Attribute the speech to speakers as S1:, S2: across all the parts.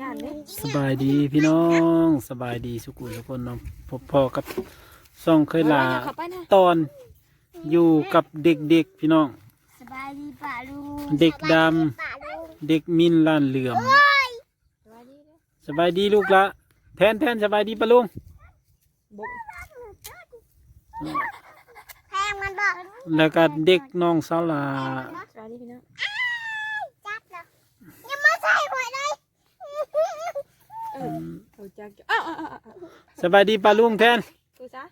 S1: ย่านนี้
S2: สบายดีพี่น้องสบายดีสุกุทุกคนเนาะพบพ่อกับซ่องเคยลา
S1: ขับไปนะ
S2: ตอนอยู่กับเด็กๆพี่น้อง
S3: สบายดีป่าลุง
S2: เด็กด
S3: ป่าลุงำ
S2: เด็กมินล้านเหลื่อม
S1: สวัสดีนะ
S2: สบายดีลูกละแทนแทนสบายดีปะลุง
S1: บุก
S3: แพงมันบอก
S2: แล้วก็เด็กน้องสาวลา
S1: สวัสดีพี่น้อง
S3: จับแล้วยังมาใส่หัวเลย
S1: เขาจักอ้าว
S2: สบายดีปะลุงแทน
S1: คือซะ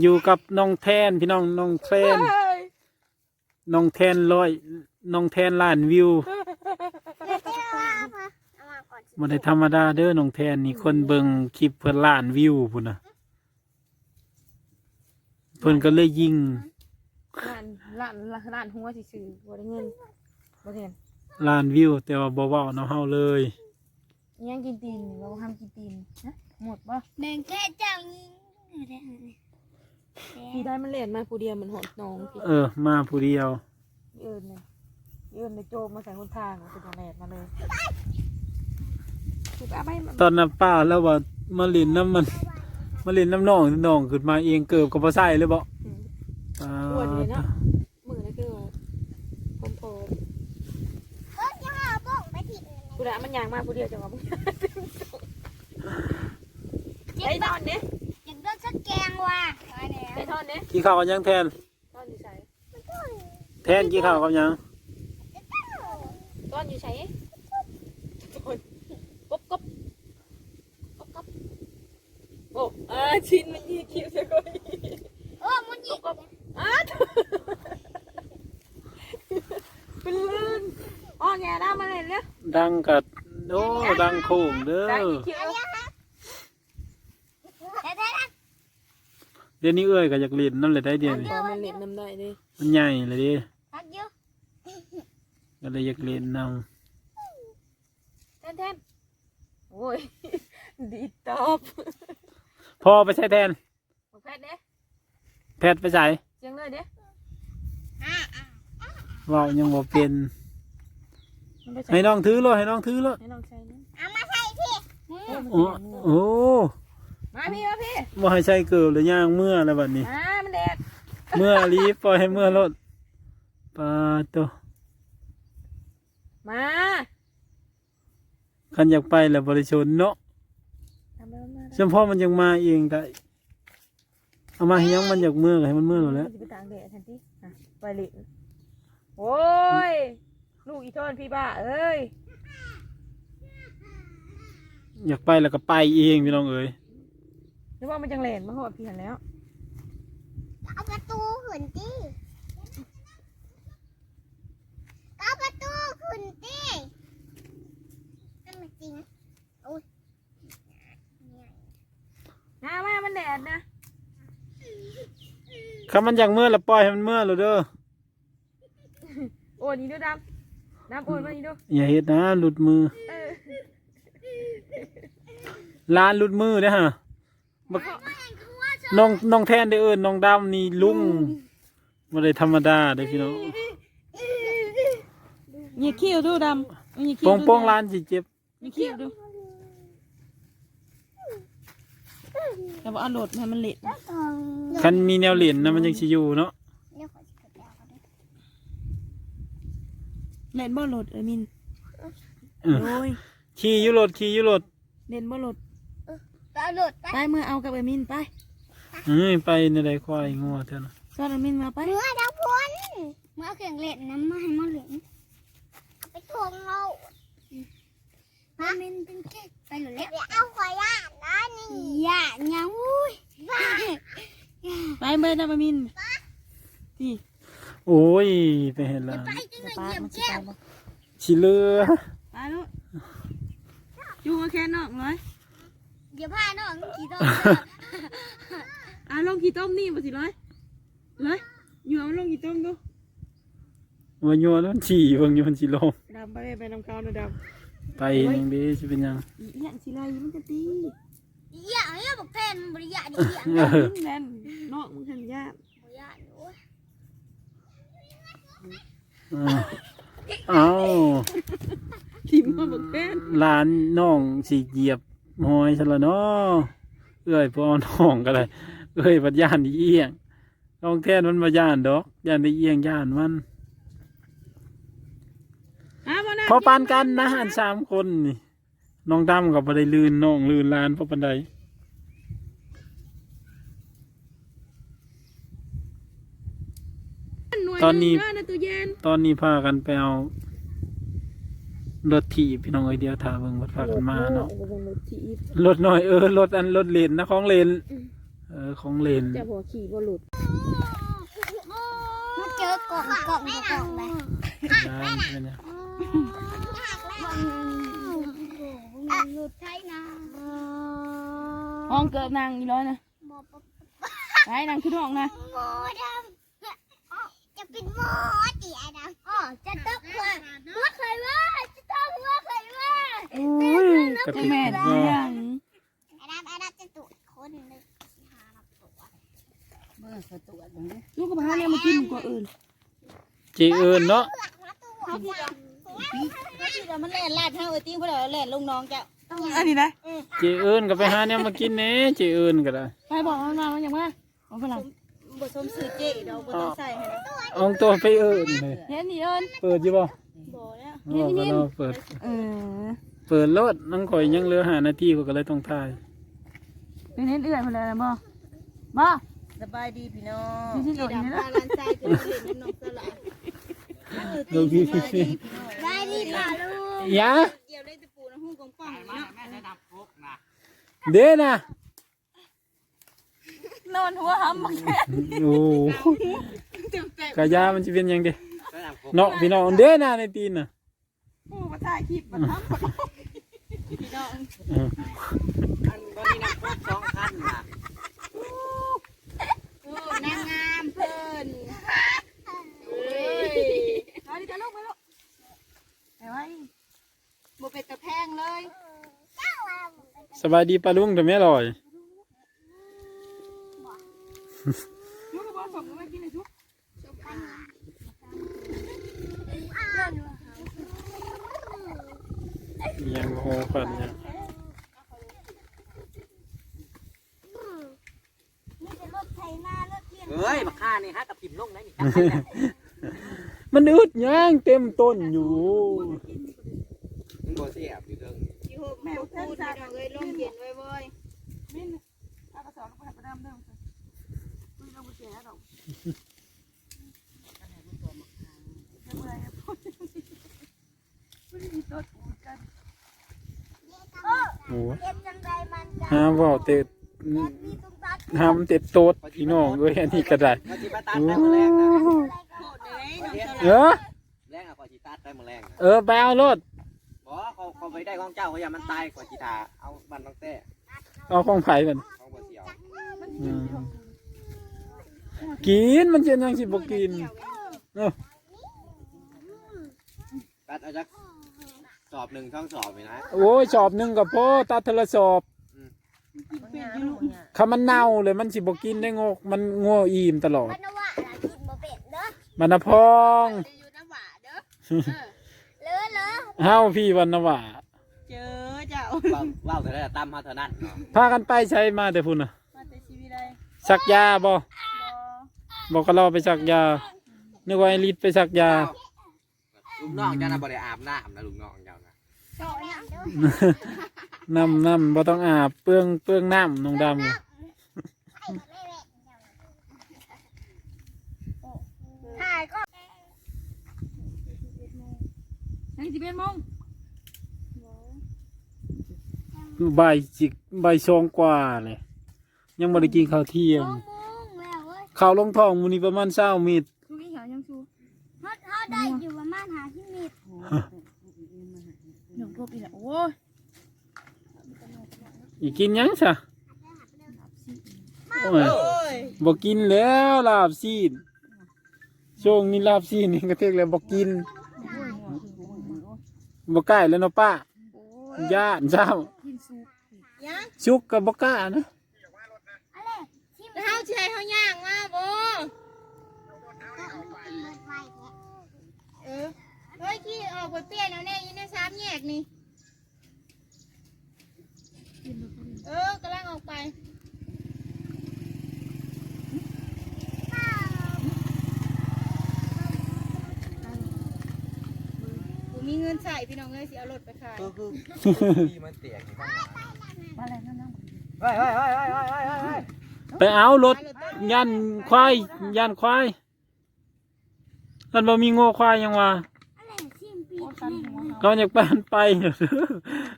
S2: อยู่กับน้องแทนพี่น้องน้องแทนน้องแทนร้อยน้องแทนล้านวิว
S3: มาเอามาก่อนสิ
S2: บ่ได้ธรรมดาเด้อน้องแทนนี่คนเบิ่งคลิปเพิ่นล้านวิวพุ่นน่ะเพิ่นก็เลยยิง
S1: ล้านล้านล้านหัวสิซื้อบ่ได้เงินบ่เห็น
S2: ล้านวิวแต่ว่าบ่เว้าน้ำเฮาเลย
S1: ยังกินตีนเราห้ามกินตีนนะหมดบ่
S3: แบ่งแค่เจ้ายิง
S1: พี่ได้มันเล่นมาผู้เดียวมันหดน้องพี่
S2: เออ มาผู้เดียว
S1: เอิ้นเลยเอิ้นในโจมมาใส่คนทางเป็นจังแลดมาเลยคือเอาไปมัน
S2: ตอนนั้นป้าแล้วว่ามาเล่นน้ำมันมาเล่นน้ำน้องน้องขึ้นมาเองเกิบก็บ่ใส่เลยบ่
S1: อืม
S2: อ่า
S1: อ้วนเลยเนาะ มือนั่นคือว่าผมพอ
S3: เฮ้ยยังเอาบ้องไป ถิ่น
S1: ผู้ใดมันยางมากผู้เดียวจังหวะมึงไอ้ทอนเนี่ย
S3: อยากโดนสักแกงว่ะมาเนี่ย
S1: ไอ้ทอนเนี่ย
S2: กี่ข้าวกันยังแทน
S1: ตอนอยู่ใส่
S2: แทนกี่ข้าวกันยัง
S1: ตอนอยู่ใส่กบกบกบกบโอ้อาชิ้นมันยี่คิวจะก้อย
S3: โอ้มันยิง
S1: กบอ้าเป็นลื่น อ๋อแงได้มาเลยเนี่ย
S2: ดังกัดโอ้ดังโค้งเด้อ
S1: ได้ยี่คิว
S3: เดี๋ยวเดี๋ยว
S2: เดี๋ยวนี้เอ้ยก็อยากเล่นนั่นเลยได้เดี๋ยวนี้
S1: พอมันเล็ดน้ำได้ดิ
S2: มันใหญ่เลยดิ
S3: พักอยู่
S2: ก็เลยอยากเล่นน
S1: แทนแทนโอ้ยดีตอบำ
S2: พ่อไปใช้แทน
S1: บอกแพทย์เด้
S2: แพทย์ไปใส่
S1: เสียงเลยเด้
S3: อะอะ
S2: เว้ายังบ่เป็น
S1: มัน ไปใส่
S2: ให้น้องถือเลยให้น้องถือเลย
S1: ให้น้องใส่นี่
S3: เอามาใส่พี่
S2: โอ้โอ้
S1: มาพี่มาพี่
S2: บ่ให้ใช้เกิบเลยย่างเมื่อแล้วบัดนี้
S1: มามันแดด
S2: เมื่อรีบปล่อยให้เมื่อรถปลาตัว
S1: มา
S2: คันอยากไปแล้วบริชนเนาะ
S1: ทำแล้วมา
S2: เฉพาะมันยังมาเองได้เอามาให้ยังมันอยากเมื่อก็ให้มันเมื่อหมดแล้ว
S1: จะไปตากแดดทันทีอะไปเลยโอ้ย ลูกอีทอนพี่บ้าเอ้ย
S2: อยากไปแล้วก็ไปเองพี่น้องเอ๋ย
S1: นึกว่ามันจังแหลนมาหอดพี่หันแล้ว
S3: เอาประตูขึ้นตีเอาประตูขึ้นตีนั่นมันจริงโอ้ย
S1: มามามันแดดนะ
S2: ถ้ามันอยากเมื่อแล้วปล่อยให้มันเมื่อเลยเด้อ
S1: โอ้ยนี่ดูดำ น้ำโอนมานี่ดู
S2: อย่าเฮ็ดนะหลุดมือ
S1: เออ
S2: ลานหลุดมือเด้อฮะบักน้องน้องแทนได้เอิ้นน้องดำนี่ลุงบ่ได้ธรรมดาเด้อพี่น้อง
S1: นี่คิ้วดูดำนี่คิ้
S2: โป้
S1: ว
S2: งโป้งลานสิเจ็บ
S1: นี่คิ้วดูแต่ว่าเอาโหลดให้มันเละ
S2: คันมีแนวเหรียญนะมันยังสิอยู่เนาะ
S3: เดี๋ยวขอสิกดแล้วก็ได้
S1: เล่นบ่โหลดเอ้ยมิน
S2: เออ
S1: โอ้ย
S2: ขี่อยู่รถขี่อยู่รถ
S1: เล่นบ่โหลด
S3: เอาโหลดไป
S1: ไปเมื่อเอากับเอ้ยมินไป
S2: เอ้ยไปในใดควายงัวเท่านั้น
S1: ซอนเอ้ยมินมาไป
S3: เมื่อดาวพลเมื่อเอาเครื่องเล่นน้ำมาให้มาเหลืองเอาไปทวงเราฮะมันเป็นแค่ไปหรือแล้วเอาขอยานะนี่ยายังอุ้ยบ้า
S1: ไปเมื่อนะเอ้ยมินพี่
S2: โอ้ยไปเห็นแล้ว
S3: ไปจังเลย
S1: ป้า
S3: เหยียบ
S1: มันสิ
S3: แก้
S1: ไป
S3: ม
S1: บ่
S2: ชิเลือ
S1: ไปลูกอยู่กับแค่นอกเลย
S3: เดี๋ยวพาน้องขี่ตัว
S1: อะลงกี่ต้มนี่บ่สิร้อยร้อยอยู่เอาลงกี่ต้มดู
S2: วันโยนมันฉี่บางโยนฉี่ลง
S1: ดำไปเลยไปนำเขานะด
S2: ไปยังดีสิเป็นหยังำ
S1: อีหยังสิไรมันจะตี
S3: อยากให้บอกแฟนบริยาดีอย่าง
S2: เออ
S1: แน่นนอกมึงหันยาก
S3: บริยาโอ้ย
S2: เอา
S1: ทิมมาบอกแม่น
S2: หลานน้องสิเหยียบหอยซะละเนาะเอ้ยพ่อน้องก็ได้เอ้ยบัดย่านอีเอียงน้องแท้นมันบ่ย่านดอกย่านได้เอียงย่านมัน
S1: อ้าวบ่น่า
S2: พอปานกันนะอันสามคนนี่น้องดำกับบ่ได้ลื่นน้องลื่นหลานพอปานใด ตอนนี้
S1: หยใตู้เย็น
S2: ตอนนี้พากันไปเอารถถีบพี่น้องเอ้ยเดียวถาเบิ่งว่าพากันมาเนาะ
S1: รถถีบ
S2: รถน้อยเออรถอันรถเลนนะของเลนเออของเลน
S1: เจะหัวขี่บ่หลุด
S3: มาเจอกล่องกล่องอยู่กล่องเลย
S2: ย่านใช่ไหมเนี่ย
S3: มันหลุดใช่นะ
S1: ห้องเกิดนางอีร้อยนะไอ้นางขึ้นห้องนะ
S3: หมอดำจะเป็นหมอ ตีไอ้ดำอ๋อจะต้องว่าว่าใครว่าจะต้องว่าใครว่า
S2: โอ้ยกระติก
S1: แม่น
S2: ก็
S1: ยัง
S3: ไอ้ดำไอ้ดำจะตรวจคนหนึ่งหารับตรวจ
S1: ลูกกับพาเนี่ยมากินกว่าอื่น
S2: จีเอิญเนาะ
S3: มาตรวจจ้ะ
S4: ที่มันเล่นลาดเท่าไอ้ติ้งเพราะเราเล่นลงน้องเจ้า
S1: อันนี้นะ
S2: จีเอิญก็ไปหาเนี่ยมากินเน่จีเอิญก็ได้
S1: ไปบอกมันมามันอย่างว่าของฝรั่ง
S4: บทสมสื่อเจ๊เราบทต้องใส่ให้นะ
S2: เอาตัวไปเอิญเลย
S1: เห็นนี่เอิญ
S2: เปิดอยู่บ่
S4: บ่แล้ว
S2: บอกก็เราเปิด
S1: เออ
S2: เปิดรถนั่งข่อยยังเหลือหานาทีก็ก็เลยต้องถ่าย
S1: เป็นเห็นเอื่อยมาเลยนะบ่บ่
S4: สบายดีพี่น้อง
S1: ที่ที่
S4: เจ๊
S1: โดดนี่
S4: ดำ
S1: นะ
S4: พาลันใจจะเล่นน้ำนกสละ
S2: ลงพี่พี่พี่
S3: ได้ดีป่ะลูก
S2: ยา
S4: เกี่ยวเล่นตะปูน้ำหุ้งกองป้องเนาะ
S2: เด้นะ
S1: นอน หัวหำมาแค่
S2: โอ้กะยามันจะเป็นหยังเด้เนาะพี่น้องเด้นะในตีนน่ะ
S1: ผู้มาถ่ายคลิปมาทำ
S4: พี่น้อง
S2: เออ
S4: โอ้นางงามเพิ่นเอ้ย
S1: เอาดิจะลูกไปลูกไปไว้
S4: บ่เป็นตะแพงเลย
S2: สบายดีปลาลุงแต่ไม่อร่อย
S1: ลูกกับบ่ผมก็ไม่กินเลยทุก
S2: ยังโหกันเนี่ย
S3: มีแต่รถไถนารถเลี้ยง
S5: เฮ้ยมาฆ่านี่ฮะกับพิมพ์ลงได้นี่
S2: มันอึดย่างเต็มต้นอยู่
S5: มึงบ่เสียบอยู่เด้อ
S4: ที่หกแม่พูดพี่น้องเอ้ยลงเย็นไว้บ่อย
S1: มินเอากระสอบไปประดามเดิม
S2: โอ้
S3: เก็บจังไรมันจะ
S2: ห้ามว่าวเตะ
S3: มีตุ้มตัด
S2: ห้ามเตะโต๊ดพี่น้องเอ้ยอันนี้ก็ได้
S5: เขาสิมาตัดได้มื้อแรงนะ
S4: โคตรเลยน้องส
S2: เอ
S4: ละ
S2: อ
S5: แรงอะกว่าสิตัดได้มื้อแรงนะ
S2: เออไปเอารถ
S5: บ่เขาเขาไปได้ของเจ้าเขาอย่ามันตายกว่าสิทาเอาบันน้องแต้
S2: เอาของไผ่มัน
S5: ของบ่เสียว
S2: อืม กินมันจะยังสิบ่กินเออ
S5: ตัดเอาจักสอบหนึ่งช่องสอบนี่นะ
S2: โอ้ยสอบหนึ่งกับพ่อตัดโทรสอบคำมันเน่าเลยมันสิบ่กินได้งกมันงัวอิ่มตลอด
S3: มันว่าหลานกินบ่เป็ดเด้อ
S2: มันนะพอง
S4: จะอยู่น้ำหวาเด้อ
S3: เลอะเลอะ
S2: เฮาพี่วันนว่า
S4: เจอเจ้า
S5: เว้าเว้าแต่ได้ตามเฮาเท่านั้นเนาะ
S2: พากันไปใช้มาแต่พุ่นน่ะ
S4: มาแต่ชีวิตใด
S2: สักยาบ่
S4: บ่
S2: บอกก็เราไปสักยา นึกว่าไอ้ลิศไปสักยา
S5: ลุงน้องเจ้าน่ะบ่ได้อาบน้ำนะลุงน้องเจ้านะ
S3: โตยังเด้อ
S2: น้ำน้ำบ่ต้องอาบเปลืองเปลืองน้ำน้องดำ
S3: ถ่ายก็
S1: ยังสิบเอ็ดโมง
S2: บ่ายสิบ่ายสองกว่าเลยยังบ่ได้กินข้าวเที่ยง
S3: โมงแล้ว เว้ย
S2: ข้าวลงท้องมื้อนี้ประมาณ20มิตร
S1: ชูกี่เขายังชู
S3: ฮอดฮอดได้อยู่ประมาณหาที่มีด
S1: หนึ่งทุบอีกแล้วโอ้ย
S2: อีกกินหยังซะโอ้ย
S4: โอ้ย
S2: บ่กินแล้วลาบซีนช่วงนี้ลาบซีนนี่ก็เทกแล้วบ่กินบ่ใกล้แล้วเนาะป้าย่านเจ้า
S1: กินซุป
S4: ยัง
S2: ชุกก็บ่กล้านะ
S3: อะไรที่มัน
S4: เฮาสิให้เฮาย่างมาบ่
S3: ก็ เฮ้
S4: ยขี้ออกไปเปลี่ยนเอาแน่ยินในสามแยกนี่ เออกำลังออกไปมีเงินใส่พี่น้องเอ้ยสิเอารถไปขาย
S5: คือคือพี่มันเตียกอยู่ข้างหลัง
S1: มาแล้วนั่น
S5: เฮ้ยเฮ้ยเฮ้ยเฮ้ยเฮ้ยเฮ้ยเฮ้ย
S2: ไปเอารถยันควายยันควายมันบ่มีโง่ควายยังวะ
S3: อะไรชิมปี
S1: โอ้ ตันหัว
S2: ก็อยากแปนไป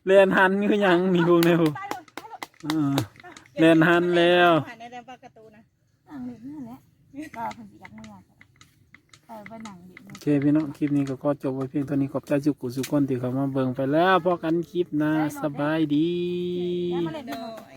S2: เรียนหันคือหยังมีพวกแนวเออเรียนหันแล้ว
S4: หันในเรื่องปลาการ์ตูนนะ
S1: นั่งเล่นนั่นแหละก็เพิ่นสิอยากเมื่อยเออไปนั่งเล่น
S2: โอเคพี่น้องคลิปนี้ก็ขอจบไว้เพียงเท่านี้ขอบใจสุกุสุกคนที่เข้ามาเบิ่งไปแล้วพอกันคลิปหน้าสบายดี
S1: แล้วมาเล่น
S4: โด
S1: ด้วย
S4: ย